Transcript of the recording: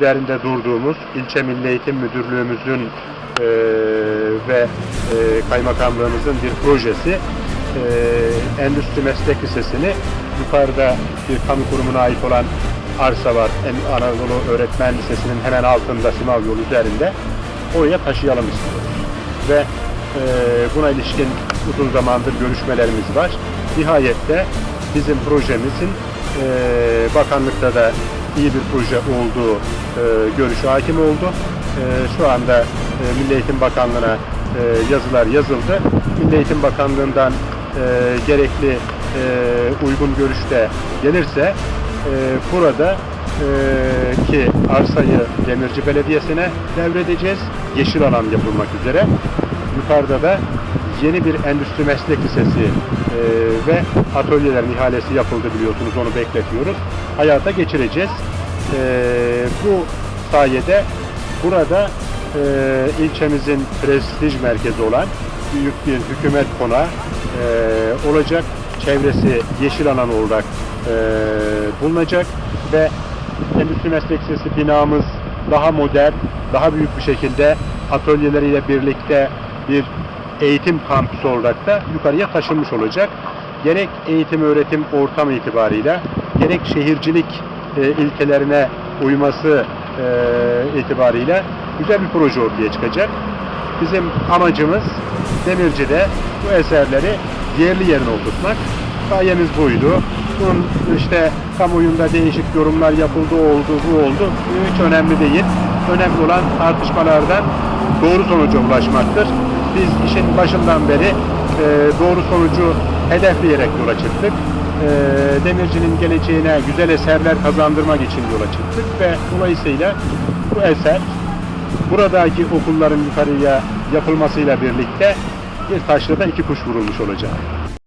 üzerinde durduğumuz ilçe Milli Eğitim Müdürlüğümüzün e, ve e, kaymakamlığımızın bir projesi e, Endüstri Meslek Lisesi'ni yukarıda bir kamu kurumuna ait olan arsa var. En- Anadolu Öğretmen Lisesi'nin hemen altında Simav yolu üzerinde. Oraya taşıyalım istiyoruz. Ve e, buna ilişkin uzun zamandır görüşmelerimiz var. Nihayet de bizim projemizin e, bakanlıkta da iyi bir proje olduğu görüşü hakim oldu. E, şu anda e, Milli Eğitim Bakanlığı'na e, yazılar yazıldı. Milli Eğitim Bakanlığı'ndan e, gerekli e, uygun görüşte gelirse e, burada e, ki arsayı Demirci Belediyesi'ne devredeceğiz. Yeşil alan yapılmak üzere. Yukarıda da yeni bir endüstri meslek lisesi e, ve atölyelerin ihalesi yapıldı biliyorsunuz onu bekletiyoruz. Hayata geçireceğiz. E, bu sayede burada e, ilçemizin prestij merkezi olan büyük bir hükümet konağı e, olacak. Çevresi yeşil alan olarak e, bulunacak ve Endüstri Meslek Lisesi binamız daha modern, daha büyük bir şekilde atölyeleriyle birlikte bir eğitim kampüsü olarak da yukarıya taşınmış olacak. Gerek eğitim öğretim ortam itibarıyla, gerek şehircilik e, ilkelerine uyması e, itibarıyla güzel bir proje ortaya çıkacak. Bizim amacımız Demirci'de bu eserleri yerli yerine oturtmak. Gayemiz buydu. Bunun işte kamuoyunda değişik yorumlar yapıldı, oldu, bu oldu. Hiç önemli değil. Önemli olan tartışmalardan doğru sonuca ulaşmaktır. Biz işin başından beri doğru sonucu hedefleyerek yola çıktık. E, Demirci'nin geleceğine güzel eserler kazandırmak için yola çıktık ve dolayısıyla bu eser buradaki okulların yukarıya yapılmasıyla birlikte bir taşla da iki kuş vurulmuş olacak.